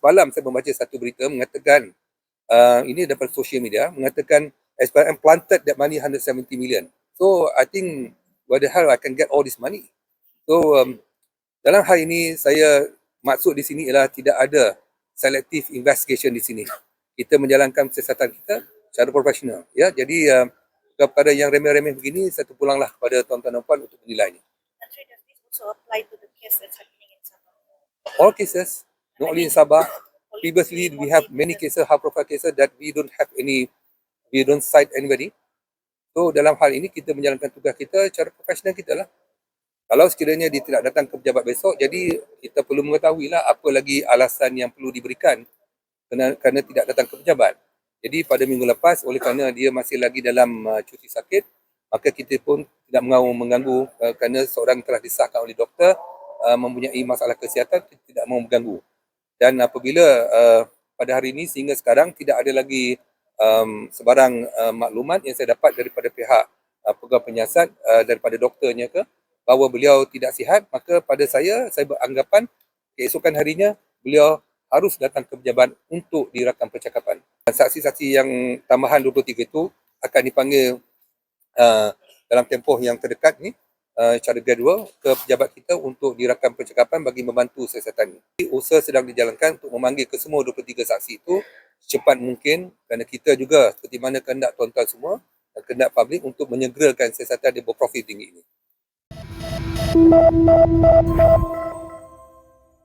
semalam saya membaca satu berita mengatakan uh, ini daripada social media mengatakan SPRM planted that money 170 million. So I think where the hell I can get all this money? So um, dalam hal ini saya maksud di sini ialah tidak ada selective investigation di sini. Kita menjalankan siasatan kita secara profesional. Ya, jadi uh, kepada yang remeh-remeh begini, saya terpulanglah kepada tuan-tuan dan puan untuk menilainya. All cases, not only in Sabah. Previously, we have many cases, high-profile cases that we don't have any, we don't cite anybody. So dalam hal ini kita menjalankan tugas kita secara profesional kita lah. Kalau sekiranya dia tidak datang ke pejabat besok, jadi kita perlu mengetahui lah apa lagi alasan yang perlu diberikan kerana, kerana tidak datang ke pejabat. Jadi pada minggu lepas, oleh kerana dia masih lagi dalam uh, cuti sakit, maka kita pun tidak mahu mengganggu uh, kerana seorang telah disahkan oleh doktor uh, mempunyai masalah kesihatan, kita tidak mahu mengganggu. Dan apabila uh, pada hari ini sehingga sekarang tidak ada lagi um, sebarang uh, maklumat yang saya dapat daripada pihak uh, pegawai penyiasat uh, daripada doktornya ke bahawa beliau tidak sihat maka pada saya saya beranggapan keesokan harinya beliau harus datang ke pejabat untuk dirakam percakapan. Saksi-saksi yang tambahan 23 itu akan dipanggil uh, dalam tempoh yang terdekat ni secara gradual ke pejabat kita untuk dirakam percakapan bagi membantu siasatan ini. Usaha sedang dijalankan untuk memanggil ke semua 23 saksi itu secepat mungkin kerana kita juga seperti mana kehendak tuan-tuan semua dan kehendak publik untuk menyegerakan siasatan yang berprofil tinggi ini.